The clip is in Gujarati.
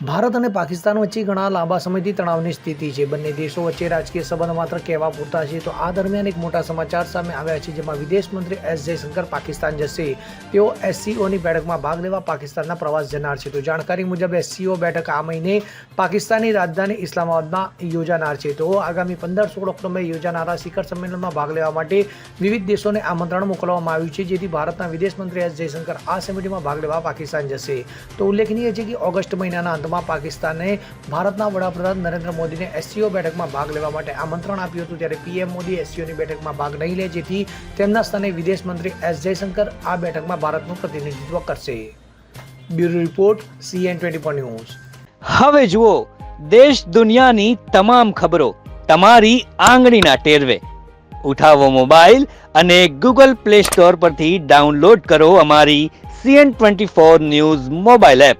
ભારત અને પાકિસ્તાન વચ્ચે ઘણા લાંબા સમયથી તણાવની સ્થિતિ છે. બંને દેશો વચ્ચે રાજકીય સંબંધ માત્ર કહેવા પૂરતા છે. તો આ દરમિયાન એક મોટા સમાચાર સામે આવ્યા છે, જેમાં વિદેશ મંત્રી એસ જયશંકર પાકિસ્તાન જશે. તેઓ એસસીઓની બેઠકમાં ભાગ લેવા પાકિસ્તાનના પ્રવાસ જનાર છે. તો જાણકારી મુજબ એસસીઓ બેઠક આ મહિને પાકિસ્તાની રાજધાની ઇસ્લામાબાદમાં યોજાનાર છે. તો આગામી પંદર સોળ ઓક્ટોબરે યોજાનારા શિખર સંમેલનમાં ભાગ લેવા માટે વિવિધ દેશોને આમંત્રણ મોકલવામાં આવ્યું છે, જેથી ભારતના વિદેશ મંત્રી એસ જયશંકર આ સમિટીમાં ભાગ લેવા પાકિસ્તાન જશે. તો ઉલ્લેખનીય છે કે ઓગસ્ટ મહિનાના અંતમાં પાકિસ્તાને ભારતના વડાપ્રધાન નરેન્દ્ર મોદીને એસસીઓ બેઠકમાં ભાગ લેવા માટે આમંત્રણ આપ્યું હતું ત્યારે પીએમ મોદી એસસીઓની બેઠકમાં ભાગ નહીં લે, જેથી તેમના સ્થાને વિદેશ મંત્રી એસ જયશંકર આ બેઠકમાં ભારતનું પ્રતિનિધિત્વ કરશે. Bureau report, CN twenty news. હવે જુઓ, દેશ દુનિયાની તમામ ખબરો તમારી આંગળીના ટેરવે. ઉઠાવો મોબાઈલ અને ગૂગલ પ્લે સ્ટોર પરથી ડાઉનલોડ કરો અમારી CN twenty four news mobile app.